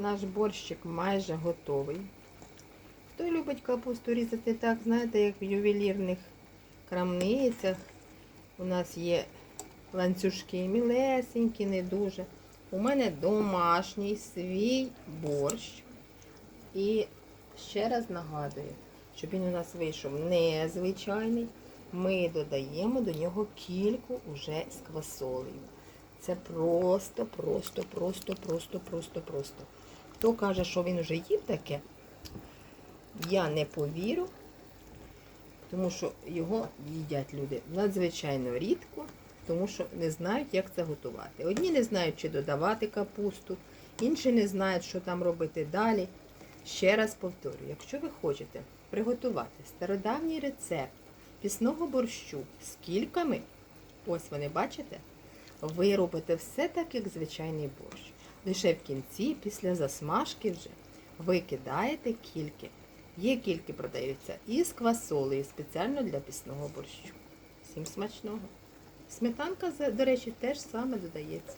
Наш борщик майже готовий. Хто любить капусту різати так, знаєте, як в ювелірних крамницях. У нас є ланцюжки мілесенькі, не дуже. У мене домашній свій борщ. І ще раз нагадую, щоб він у нас вийшов незвичайний, ми додаємо до нього кільку уже з квасолею. Це просто, просто, просто, просто, просто, просто. Хто каже, що він вже їв таке, я не повірю, тому що його їдять люди надзвичайно рідко, тому що не знають, як це готувати. Одні не знають, чи додавати капусту, інші не знають, що там робити далі. Ще раз повторюю, якщо ви хочете приготувати стародавній рецепт пісного борщу з кільками, ось вони бачите, ви робите все так, як звичайний борщ. Лише в кінці, після засмажки вже, ви кидаєте кільки. Є кільки продаються і з квасолею спеціально для пісного борщу. Всім смачного. Сметанка, до речі, теж саме додається.